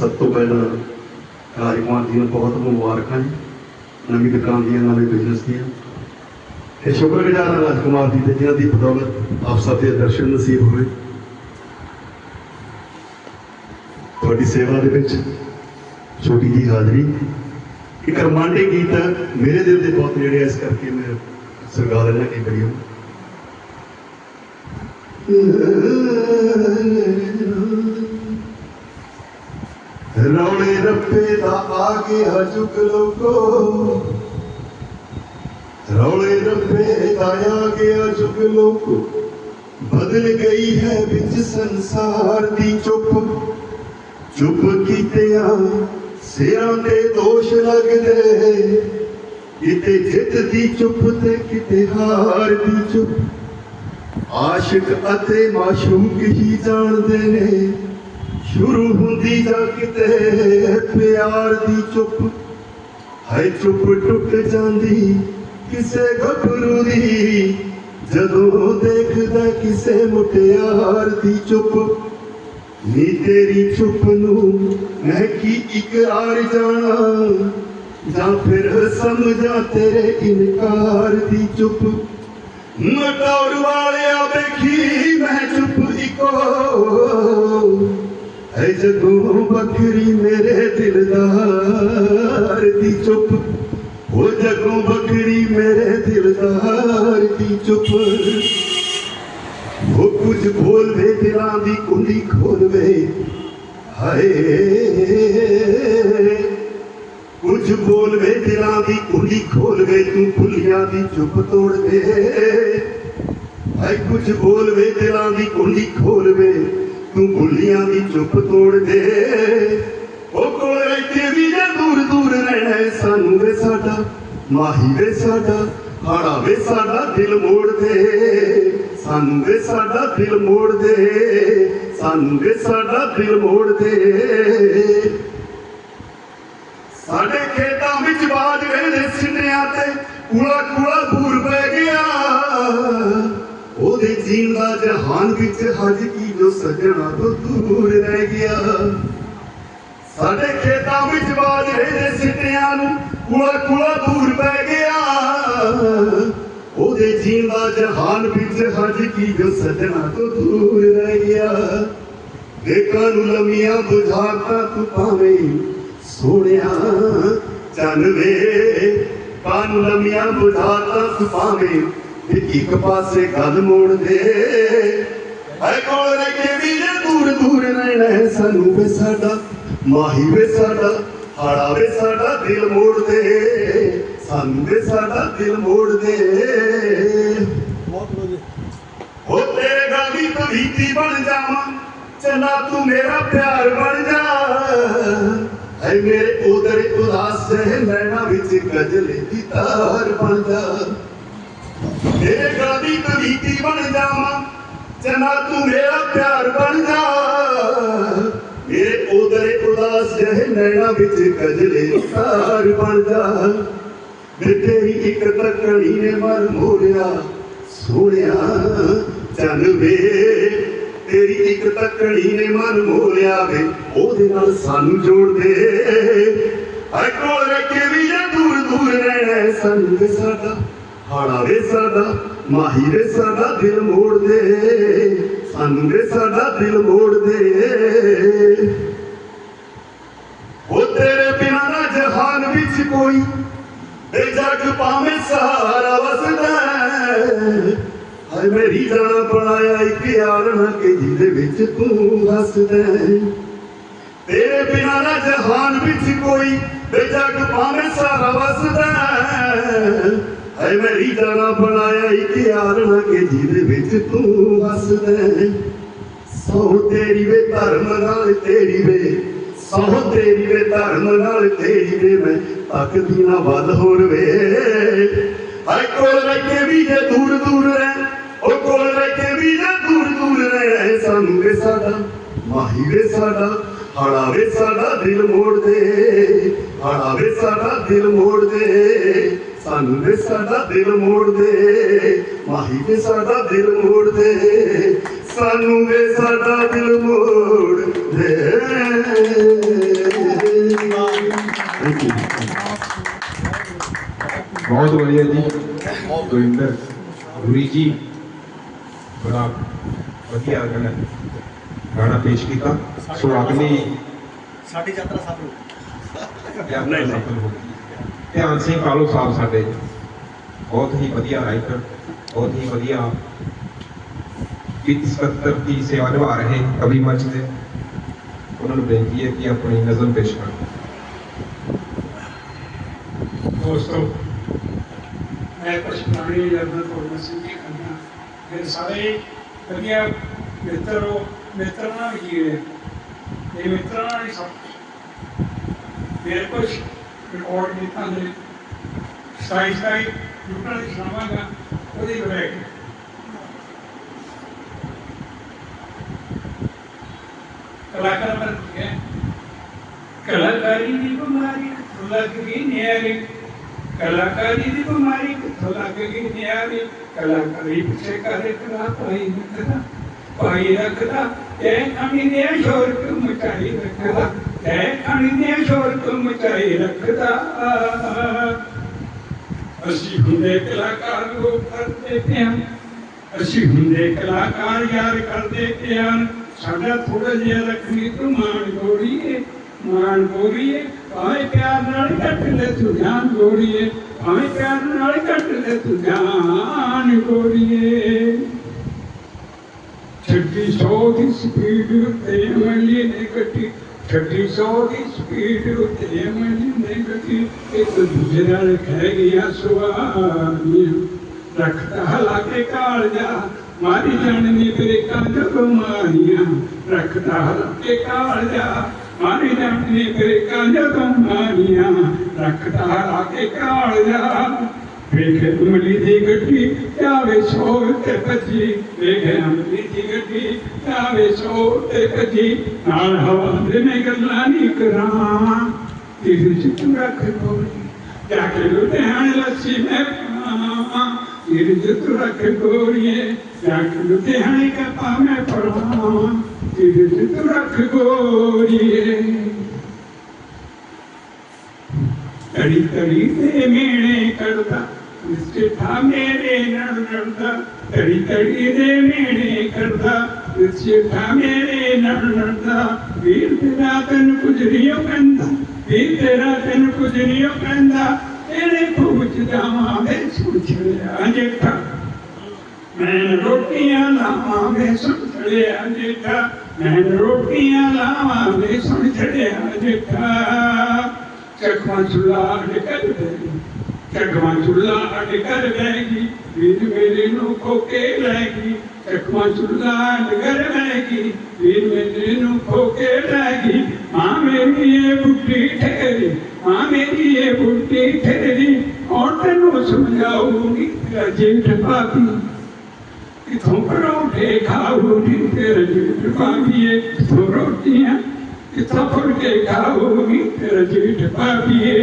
ਸਭ ਤੋਂ ਪਹਿਲਾਂ ਰਾਜਕੁਮਾਰ ਜੀ ਨੂੰ ਬਹੁਤ ਮੁਬਾਰਕਾਂ ਜੀ, ਨਵੀਂ ਦੁਕਾਨ ਦੀਆਂ, ਨਵੇਂ ਬਿਜ਼ਨਸ ਦੀਆਂ। ਤੇ ਸ਼ੁਕਰਗੁਜ਼ਾਰ ਹਾਂ ਰਾਜਕੁਮਾਰ ਜੀ ਦੇ, ਜਿਨ੍ਹਾਂ ਦੀ ਬਦੌਲਤ ਆਪ ਸਭ ਦੇ ਦਰਸ਼ਨ ਨਸੀਬ ਹੋਏ। ਤੁਹਾਡੀ ਸੇਵਾ ਦੇ ਵਿੱਚ ਛੋਟੀ ਜੀ ਹਾਜ਼ਰੀ। ਇੱਕ ਰਮਾਂਡੇ ਗੀਤ ਮੇਰੇ ਦਿਲ ਦੇ ਬਹੁਤ ਨੇੜੇ ਇਸ ਕਰਕੇ ਮੈਂ ਸਰਗਾ ਲੈਣਾ ਕਿ ਕਰੀਓ ਰੌਲੇ ਰੱਪੇ ਦਾ ਆ ਗਿਆ ਜੁਗ ਲੋਕੋ। ਰੌਲੇ ਰੱਪੇ ਦਾ ਆ ਗਿਆ ਜੁਗ ਲੋਕੋ। ਬਦਲ ਗਈ ਹੈ ਵਿੱਚ ਸੰਸਾਰ ਦੀ ਚੁੱਪ। ਚੁੱਪ ਕੀਤਿਆਂ ਸਿਰਾਂ ਤੇ ਦੋਸ਼ ਲੱਗਦੇ। ਕਿਤੇ ਜਿੱਤ ਦੀ ਚੁੱਪ ਤੇ ਕਿਤੇ ਹਾਰ ਦੀ ਚੁੱਪ। ਆਸ਼ਿਕ ਅਤੇ ਮਾਸ਼ੂਕ ਹੀ ਜਾਣਦੇ ਨੇ। ਸ਼ੁਰੂ ਹੁੰਦੀ ਜਾਂ ਕਿਤੇ, ਪਿਆਰ ਦੀ ਚੁੱਪ। ਹੈ ਚੁੱਪ ਟੁੱਟ ਜਾਂਦੀ ਕਿਸੇ ਗੱਭਰੂ ਦੀ। ਜਦੋਂ ਦੇਖਦਾ ਕਿਸੇ ਮੁਟਿਆਰ ਦੀ ਚੁੱਪ। ਨੀ ਤੇਰੀ ਚੁੱਪ ਨੂੰ ਮੈਂ ਕੀ ਇਕਰਾਰ ਜਾਣਾ? ਜਾਂ ਫਿਰ ਸਮਝਾਂ ਤੇਰੇ ਇਨਕਾਰ ਦੀ ਚੁੱਪ। ਮਟੌਰ ਵਾਲਿਆ ਵੇਖੀ ਮੈਂ ਚੁੱਪ ਇੱਕੋ। ਹੈ ਜਦੋਂ ਬੱਕਰੀ ਮੇਰੇ ਦਿਲਦਾਰ ਦੀ ਚੁੱਪ ਉਹ ਜਦੋਂ ਬੱਕਰੀ ਮੇਰੇ ਦਿਲਦਾਰ ਦੀ ਚੁੱਪ ਉਹ ਕੁਝ ਬੋਲਵੇ ਦਿਲਾਂ ਦੀ ਕੁੰਡੀ ਖੋਲਵੇ ਹਾਏ ਕੁਝ ਬੋਲਵੇ ਦਿਲਾਂ ਦੀ ਕੁੰਡੀ ਖੋਲਵੇ ਤੂੰ ਭੁੱਲੀਆਂ ਦੀ ਚੁੱਪ ਤੋੜ ਦੇ ਹਾਏ ਕੁਝ ਬੋਲਵੇ ਦਿਲਾਂ ਦੀ ਕੁੰਡੀ ਖੋਲਵੇ ਤੂੰ ਭੁੱਲੀਆਂ ਦੀ ਚੁੱਪ ਤੋੜ ਦੇ। ਉਹ ਕੋਲ ਰਹਿ ਵੀ ਜੇ ਦੂਰ ਦੂਰ ਰਹਿਣਾ ਸਾਨੂੰ ਵੇ ਸਾਡਾ, ਮਾਹੀ ਵੇ ਸਾਡਾ, ਹਾੜਾ ਵੇ ਸਾਡਾ ਦਿਲ ਮੋੜ ਦੇ। ਸਾਨੂੰ ਵੇ ਸਾਡਾ ਦਿਲ ਮੋੜ ਦੇ, ਸਾਨੂੰ ਵੇ ਸਾਡਾ ਦਿਲ ਮੋੜ ਦੇ। ਸਾਡੇ ਖੇਤਾਂ ਵਿੱਚ ਬਾਜ ਵੇਲੇ ਸਿੰਨਿਆਂ ਤੇ ਕੂੜਾ ਕੂੜਾ ਭੂਰ ਪੈ ਗਿਆ। ਉਹਦੇ ਜੀਣ ਦਾ ਜਹਾਨ ਵਿੱਚ ਹਜ ਕੀ ਜੋ ਸਜਣਾ ਤੋਂ ਦੂਰ ਰਹਿ ਗਿਆ। ਸਾਡੇ ਖੇਤਾਂ ਵਿੱਚ ਬਾਜ ਵੇਲੇ ਸਿੰਨਿਆਂ ਨੂੰ, ਕੂੜਾ ਕੂੜਾ ਭੂਰ ਪੈ ਗਿਆ। ਉਹਦੇ ਜੀਣ ਦਾ ਜਹਾਨ ਵਿੱਚ ਹਜ ਕੀ ਜੋ ਸਜਣਾ ਤੋਂ ਦੂਰ ਰਹਿ ਗਿਆ। ਦੇਖਾਂ ਨੂੰ ਲੰਮੀਆਂ ਬੁਝਾਤਾ ਤੂੰ ਪਾਵੇਂ ਸੋਹਣਿਆ, ਚੰਨ ਵੇ। ਕਾਨ ਲੰਮੀਆਂ ਬੁਝਾਤਾ ਤੂੰ ਭਾਵੇਂ ਇੱਕ ਪਾਸੇ ਗੱਲ ਮੋੜ ਦੇ ਐ ਕੋਲ ਰਹਿ ਕੇ ਵੀ ਜੇ ਦੂਰ ਦੂਰ ਰਹਿਣਾ ਹੈ ਸਾਨੂੰ ਵੇ ਸਾਡਾ ਮਾਹੀ ਵੇ ਸਾਡਾ ਹਾੜਾ ਵੇ ਸਾਡਾ ਦਿਲ ਮੋੜ ਦੇ ਸਾਨੂੰ ਵੇ ਸਾਡਾ ਦਿਲ ਮੋੜ ਦੇ ਹੋ ਤੇਰੇ ਗਾਦੀ ਤਵੀਤੀ ਬਣ ਜਾਵਾਂ ਚਨਾ ਤੂੰ ਮੇਰਾ ਪਿਆਰ ਬਣ ਜਾ। ਐ ਮੇਰੇ ਉਦਰ ਉਦਾਸ ਹੈ ਨੈਣਾ ਵਿੱਚ ਗਜਲੇ ਦੀ ਤਾਰ ਬਣ ਜਾ। ਤੇਰੇ ਗਾਦੀ ਤਵੀਤੀ ਬਣ ਜਾਵਾਂ ਚਨਾ ਤੂੰ ਮੇਰਾ ਪਿਆਰ ਬਣ ਜਾ। ਮੇਰੇ ਉਦਰ ਉਦਾਸ ਹੈ ਨੈਣਾ ਵਿੱਚ ਗਜਲੇ ਤਾਰ ਬਣ ਜਾ। ਵੇ ਤੇਰੀ ਇੱਕ ਤਕੜੀ ਨੇ ਮਰ ਮੋੜਿਆ। ਸੋਹਣਿਆ ਚੰਨ ਵੇ ਤੇਰੀ ਇੱਕ ਤਕੜੀ ਨੇ ਮਨ ਮੋਲਿਆ ਵੇ। ਉਹਦੇ ਨਾਲ ਸਾਨੂੰ ਜੋੜ ਦੇ। ਐ ਕੋਲ ਰਹਿ ਵੀ ਜੇ ਦੂਰ ਦੂਰ ਰਹਿਣਾ ਹੈ, ਸਾਨੂੰ ਸਾਡਾ ਹਾੜਾ ਵੇ ਸਾਡਾ। ਮਾਹੀ ਵੇ ਸਾਡਾ ਦਿਲ ਮੋੜ ਦੇ ਸਾਨੂੰ ਵੇ ਸਾਡਾ ਦਿਲ ਮੋੜ ਦੇ। ਉਹ ਤੇਰੇ ਬਿਨਾਂ ਨਾ ਜਹਾਨ ਵਿੱਚ ਕੋਈ ਇਹ ਜਗ ਪਾਵੇਂ ਸਹਾਰਾ ਵਸਦਾ ਹਾਏ, ਮੇਰੀ ਜਾਨ ਬਣਾਇਆ ਇੱਕ ਯਾਰ ਨਾ ਕਿ ਜਿਹਦੇ ਵਿੱਚ ਤੂੰ ਹੱਸਦਾ ਹੈ। ਤੇਰੇ ਬਿਨਾਂ ਨਾ ਜਹਾਨ ਵਿੱਚ ਕੋਈ ਇਹ ਪਾਵੇਂ ਸਹਾਰਾ ਵਸਦਾ ਹੈ। ਮੇਰੀ ਜਾਨ ਬਣਾਇਆ ਇੱਕ ਨਾ ਕਿ ਜਿਹਦੇ ਵਿੱਚ ਤੂੰ ਹੱਸਦਾ ਹੈ। ਸੋ ਤੇਰੀ ਵੇ ਧਰਮ ਨਾਲ ਤੇਰੀ ਵੇ, ਸੋ ਤੇਰੀ ਵੇ ਧਰਮ ਨਾਲ ਤੇਰੀ ਵੇ, ਮੈਂ ਤੱਕਦੀ ਨਾ ਵੱਲ ਹੋਰ ਵੇ ਹਾਏ ਕੋਲ ਰਹਿ ਵੀ ਜੇ ਦੂਰ ਦੂਰ ਰਹਿ, ਉਹ ਕੋਲ ਰਹਿ ਕੇ ਵੀ ਜੇ ਦੂਰ ਦੂਰ ਰਹਿ ਸਾਨੂੰ ਵੇ ਸਾਡਾ, ਮਾਹੀ ਵੇ ਸਾਡਾ, ਹਾੜਾ ਵੇ ਸਾਡਾ ਦਿਲ ਮੋੜ ਦੇ, ਹਾੜਾ ਵੇ ਸਾਡਾ ਦਿਲ ਮੋੜ ਦੇ ਸਾਨੂੰ ਨੇ ਸਾਡਾ ਦਿਲ ਮੋੜ ਦੇ ਮਾਹੀ ਨੇ ਸਾਡਾ ਦਿਲ ਮੋੜ ਦੇ ਸਾਨੂੰ ਵੇ ਸਾਡਾ ਦਿਲ ਮੋੜ ਦੇ। ਬਹੁਤ ਵਧੀਆ ਜੀ। ਗੋਇੰਦਰ ਗੁਰੀ ਜੀ ਬੜਾ ਵਧੀਆ ਗਾਣਾ ਗਾਣਾ ਪੇਸ਼ ਕੀਤਾ। ਸੋ ਅਗਲੀ ਸਾਡੀ ਯਾਤਰਾ ਸਫਲ ਹੋ ਗਈ। ਧਿਆਨ ਸਿੰਘ ਕਾਲੋ ਸਾਹਿਬ ਸਾਡੇ ਬਹੁਤ ਹੀ ਵਧੀਆ ਰਾਈਟਰ ਬਹੁਤ ਹੀ ਵਧੀਆ ਗੀਤ ਸਕੱਤਰ ਦੀ ਸੇਵਾ ਨਿਭਾ ਰਹੇ ਕਵੀ ਮੰਚ ਦੇ। ਉਹਨਾਂ ਨੂੰ ਬੇਨਤੀ ਹੈ ਕਿ ਆਪਣੀ ਨਜ਼ਮ ਪੇਸ਼ ਕਰਨ। ਦੋਸਤੋ, ਮੈਂ ਕੁਝ ਪੁਰਾਣੀ ਯਾਦਾਂ ਤੁਹਾਡੇ ਸਾਂਝੀ ਕਰਨਾ ਫਿਰ ਸਾਰੇ ਵਧੀਆ ਮਿੱਤਰੋ, ਮਿੱਤਰਾਂ ਨਾਲ ਜੀਵੇ ਇਹ ਮਿੱਤਰਾਂ ਨਾਲ ਹੀ ਸਭ ਕੁਛ। ਮੇਰੇ ਕੁਝ ਰਿਕਾਰਡ ਕੀਤਾ ਨੇ ਸਾਈ ਸਾਈ ਜੁਟਣਾ ਦੀ ਸੁਣਾਵਾਂਗਾ ਉਹਦੀ ਬਰੇਕ ਕਲਾਕਾਰ ਬਣ ਗਿਆ ਕਲਾਕਾਰੀ ਦੀ ਬਿਮਾਰੀ ਲੱਗ ਗਈ ਨਿਆਰੀ ਕਲਾਕਾਰੀ ਦੀ ਬਿਮਾਰੀ ਲੱਗ ਗਈ ਨਿਆਰੀ ਕਲਾਕਾਰੀ ਪਿੱਛੇ ਕਰੇ ਕਲਾ ਪਾਈ ਰੱਖਦਾ ਪਾਈ ਰੱਖਦਾ ਐ ਖਾਣੀ ਸ਼ੋਰ ਮਚਾਈ ਰੱਖਦਾ। ਐ ਖਾਣੀ ਦੇ ਸ਼ੋਰ ਕਿਉਂ ਮਚਾਈ ਰੱਖਦਾ ਅਸੀਂ ਹੁੰਦੇ ਕਲਾਕਾਰ ਲੋਕ ਕਰਦੇ ਪਿਆਰ ਅਸੀਂ ਹੁੰਦੇ ਕਲਾਕਾਰ ਯਾਰ ਕਰਦੇ ਪਿਆਰ ਸਾਡਾ ਥੋੜਾ ਜਿਹਾ ਰੱਖਣੀ ਤੂੰ ਮਾਣ ਗੋਰੀਏ ਮਾਣ ਗੋਰੀਏ ਭਾਵੇਂ ਪਿਆਰ ਨਾਲ ਕੱਟ ਲੈ ਤੂੰ ਜਾਨ ਗੋਰੀਏ ਭਾਵੇਂ ਪਿਆਰ ਨਾਲ ਕੱਟ ਲੈ ਤੂੰ ਜਾਨ ਗੋਰੀਏ ਛੱਡੀ ਸੌ ਦੀ ਸਪੀਡ ਉੱਤੇ ਅਮਲੀ ਨੇ ਕੱਟੀ ਛੱਡੀ ਦੀ ਸਪੀਡ ਉੱਤੇ ਅਮਲੀ ਨੇ ਕੱਟੀ ਇੱਕ ਦੂਜੇ ਨਾਲ ਖਹਿ ਗਿਆ ਸੁਆਮੀਆਂ ਰੱਖਦਾ ਹਲਾ ਕੇ ਕਾਲਜਾ ਮਾਰੀ ਜਾਣਨੀ ਬ੍ਰੇਕਾਂ ਜਦੋਂ ਮਾਰੀਆਂ। ਰੱਖਦਾ ਹਲਾ ਕੇ ਕਾਲਜਾ ਮਾਰੀ ਜਾਣਨੀ ਬ੍ਰੇਕਾਂ ਜਦੋਂ ਮਾਰੀਆਂ। ਰੱਖਦਾ ਹਲਾ ਕੇ ਕਾਲਜਾ ਵੇਖੇ ਅਮਲੀ ਦੀ ਗੱਡੀ ਜਾਵੇ ਸੋ ਤੇ ਭੱਜੀ। ਵੇਖ ਅਮਲੀ ਗੱਡੀ ਜਾਵੇ ਸੋ ਤੇ ਭੱਜੀ। ਨਾਲ ਹਵਾ ਦੇ ਮੈਂ ਗੱਲਾਂ ਨਹੀਂ ਕਰਾਂ। ਇਹ ਜਿੱਤ ਰੱਖ ਗੋਰੀ ਜਾ ਕੇ ਲੁਧਿਆਣੇ ਲੱਸੀ ਮੈਂ ਪਾਵਾਂ। ਇਹ ਜਿੱਤ ਰੱਖ ਗੋਰੀਏ ਜਾ ਕੇ ਲੁਧਿਆਣੇ ਕਪਾ ਮੈਂ ਪੜਾਵਾਂ ਇਹ ਜਿੱਤ ਰੱਖ ਗੋਰੀਏ ਤੜੀ ਤੜੀ ਤੇ ਮੇਣੇ ਕਰਦਾ ਸਿੱਠਾ ਮੇਰੇ ਨਾਲ ਲੜਦਾ ਤੜੀ ਤੜੀ ਦੇ ਮੇਣੇ ਕਰਦਾ ਸਿੱਠਾ ਮੇਰੇ ਨਾਲ ਲੜਦਾ ਵੀਰ ਤੇਰਾ ਤਨ ਕੁਜਰੀਓ ਕਹਿੰਦਾ ਵੀਰ ਤੇਰਾ ਤਨ ਕੁਜਰੀਓ ਕਹਿੰਦਾ ਤੇਰੇ ਖੂਚ ਜਾਵਾਂ ਵੇ ਸੁਝਿਆ ਜੇਠਾ ਮੈਂ ਰੋਟੀਆਂ ਲਾਵਾਂ ਵੇ ਸੁਝਿਆ ਜੇਠਾ ਮੈਂ ਰੋਟੀਆਂ ਲਾਵਾਂ ਵੇ ਸੁਝਿਆ ਜੇਠਾ ਚਕਮਾ ਚੁੱਲਾ ਅੜ ਕਰ ਬੈਗੀ ਚਕਮਾ ਚੁੱਲਾ ਅੱਡ ਕਰ ਬੈਗੀ ਵੀਰ ਮੇਰੇ ਨੂੰ ਖੋਕੇ ਲੈਗੀ ਚਕਮਾ ਚੁੱਲਾ ਅੜ ਕਰ ਬੈਗੀ ਵੀਰ ਮੇਰੇ ਨੂੰ ਖੋਕੇ ਲੈਗੀ ਮਾਂ ਮੇਰੀ ਇਹ ਬੁੱਢੀ ਠਹਿਰੀ, ਮਾਂ ਮੇਰੀ ਇਹ ਬੁੱਢੀ ਠਹਿਰੀ। ਔਰ ਤੈਨੂੰ ਸਮਝਾਉਂਗੀ ਤੇਰਾ ਜੇਠ ਪਾਪੀ ਕਿਥੋਂ ਪਰੌਂਠੇ ਖਾਊਗੀ ਤੇਰਾ ਜੇਠ ਪਾਪੀਏ ਕਿਥੋਂ ਰੋਟੀਆਂ ਕਿਥੋਂ ਫੁਲਕੇ ਖਾਊਗੀ ਤੇਰਾ ਜੇਠ ਪਾਪੀਏ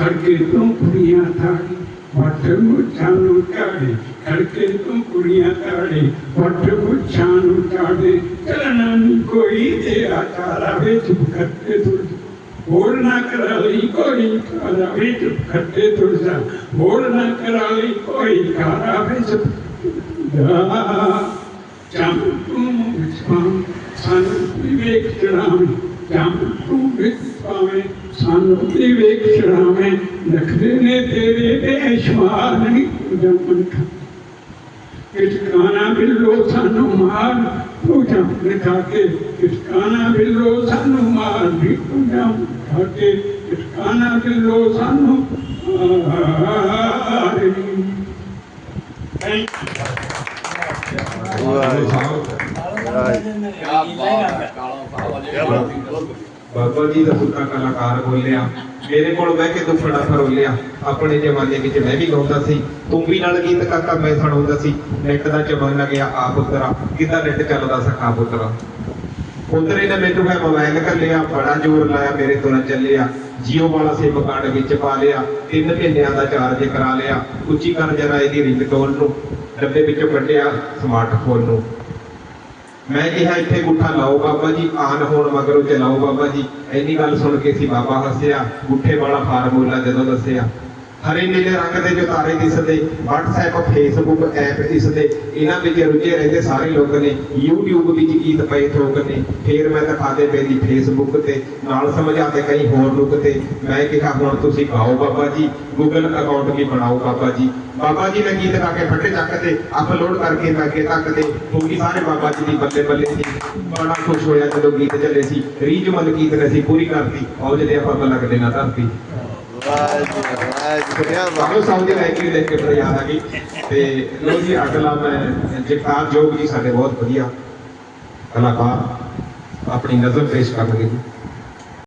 ਖੜਕੇ ਤੂੰ ਕੁੜੀਆਂ ਥਾੜੀ ਵੱਟ ਮੁੱਛਾਂ ਨੂੰ ਝਾੜੇ ਖੜਕੇ ਤੂੰ ਕੁੜੀਆਂ ਥਾੜੀ ਵੱਟ ਮੁੱਛਾਂ ਨੂੰ ਝਾੜੇ ਚੱਲਣਾ ਨੀ ਕੋਈ ਤੇਰਾ ਚਾਰਾ ਵਿੱਚ ਖੱਤੇ ਤੁਰ ਹੋਰ ਨਾ ਕਰਾ ਲਈ ਕੋਈ ਖਾਰਾ ਵਿੱਚ ਖੱਤੇ ਤੁਰ ਜਾ। ਹੋਰ ਨਾ ਕਰਾ ਲਈ ਕੋਈ ਖਾਰਾ ਵਿੱਚ ਜਮ ਤੂੰ ਵਿਸਵਾਂ ਸਾਨੂੰ ਵਿਵੇਕ ਚੜਾਵੇਂ ਜਮ ਤੂੰ ਵਿਸਵਾਵੇਂ ਸਾਨੂੰ ਵਿਵੇਕ ਚੜਾਵੇਂ ਨਖਰੇ ਨੇ ਤੇਰੇ ਬੇਸ਼ਮਾਰ ਨਹੀਂ ਜਮਨ ਖਾ ਕਿਟਕਾਨਾ ਬਿੱਲੋ ਸਾਨੂੰ ਮਾਰ ਤੂੰ ਜਮ ਲਿਖਾ ਕੇ ਕਿਟਕਾਨਾ ਬਿੱਲੋ ਸਾਨੂੰ ਮਾਰ ਵੀ ਤੂੰ ਜਮ ਲਿਖਾ ਬਾਬਾ ਜੀ ਦਾ ਸੁੱਤਾ ਕਲਾਕਾਰ ਬੋਲਿਆ। ਮੇਰੇ ਕੋਲ ਬਹਿ ਕੇ ਦੁੱਖੜਾ ਫਰੋਲਿਆ। ਆਪਣੇ ਜ਼ਮਾਨੇ ਵਿੱਚ ਮੈਂ ਵੀ ਗਾਉਂਦਾ ਸੀ। ਤੂੰ ਵੀ ਨਾਲ ਗੀਤ ਕਾਕਾ ਮੈਂ ਸੁਣਾਉਂਦਾ ਸੀ। ਨੈਟ ਦਾ ਜ਼ਮਾਨਾ ਗਿਆ ਆ ਪੁੱਤਰਾ ਕਿੱਦਾਂ ਨੈਟ ਚੱਲਦਾ ਸਖਾ ਪੁੱਤਰਾ ਪੁੱਤਰੇ ਨੇ ਮੈਨੂੰ ਮੈਂ ਮੋਬਾਈਲ ਘੱਲਿਆ, ਬੜਾ ਜ਼ੋਰ ਲਾਇਆ, ਮੇਰੇ ਤੁਰਨ ਚੱਲਿਆ। ਜੀਓ ਵਾਲਾ ਸਿਮ ਕਾਰਡ ਵਿੱਚ ਪਾ ਲਿਆ, ਤਿੰਨ ਮਹੀਨਿਆਂ ਦਾ ਚਾਰਜ ਕਰਾ ਲਿਆ। ਉੱਚੀ ਕਰ ਜਰਾ ਇਹਦੀ ਰਿੰਗਟੋਨ ਨੂੰ, ਡੱਬੇ ਵਿੱਚੋਂ ਕੱਢਿਆ ਸਮਾਰਟਫੋਨ ਨੂੰ। ਮੈਂ ਕਿਹਾ ਇੱਥੇ ਗੁੱਠਾ ਲਾਓ ਬਾਬਾ ਜੀ, ਆਨ ਹੋਣ ਮਗਰੋਂ ਤੇ ਲਾਓ ਬਾਬਾ ਜੀ। ਇੰਨੀ ਗੱਲ ਸੁਣ ਕੇ ਸੀ ਬਾਬਾ ਹੱਸਿਆ, ਗੁੱਠੇ ਵਾਲਾ ਫਾਰਮੂਲਾ ਜਦੋਂ ਦੱਸਿਆ। ਹਰੇ ਨੀਲੇ ਰੰਗ ਦੇ ਜੋ ਦਿਸਦੇ WhatsApp Facebook ਐਪ ਦਿਸਦੇ ਇਹਨਾਂ ਵਿੱਚ ਰੁੱਝੇ ਰਹਿੰਦੇ ਸਾਰੇ ਲੋਕ ਨੇ, YouTube ਵਿੱਚ ਗੀਤ ਪਏ ਥੋਕ ਨੇ, ਫੇਰ ਮੈਂ ਦਿਖਾਦੇ ਪੈਦੀ Facebook ਤੇ, ਨਾਲ ਸਮਝਾਤੇ ਕਈ ਹੋਰ ਲੋਕ ਤੇ, ਮੈਂ ਕਿਹਾ ਹੁਣ ਤੁਸੀਂ ਗਾਓ ਬਾਬਾ ਜੀ, Google ਅਕਾਊਂਟ ਵੀ ਬਣਾਓ ਬਾਬਾ ਜੀ। ਬਾਬਾ ਜੀ ਨੇ ਗੀਤ ਗਾ ਕੇ ਫੱਟੇ ਚੱਕਦੇ ਅਪਲੋਡ ਕਰਕੇ ਅੱਗੇ ਤੱਕ ਦੇ ਕਿਉਂਕਿ ਸਾਰੇ ਬਾਬਾ ਜੀ ਦੀ ਬੱਲੇ ਬੱਲੇ ਸੀ। ਬੜਾ ਖੁਸ਼ ਹੋਇਆ ਜਦੋਂ ਗੀਤ ਚੱਲੇ ਸੀ ਰੀਜ ਮਨ ਗੀਤ ਨੇ ਸੀ ਪੂਰੀ ਕਰਤੀ, ਆਓ ਜਿਹੜੇ ਆਪਾਂ ਲੱਗਦੇ ਨਾ ਧਰਤੀ। ਸਾਨੂੰ ਸਮਝ ਲੈ ਕੇ ਦੇਖ ਕੇ ਬੜੀ ਯਾਦ ਆ ਗਈ। ਤੇ ਲੋ ਜੀ, ਅਗਲਾ ਮੈਂ ਜਗਤਾਰ ਜੋਗ ਜੀ ਸਾਡੇ ਬਹੁਤ ਵਧੀਆ ਕਲਾਕਾਰ ਆਪਣੀ ਨਜ਼ਰ ਪੇਸ਼ ਕਰਨਗੇ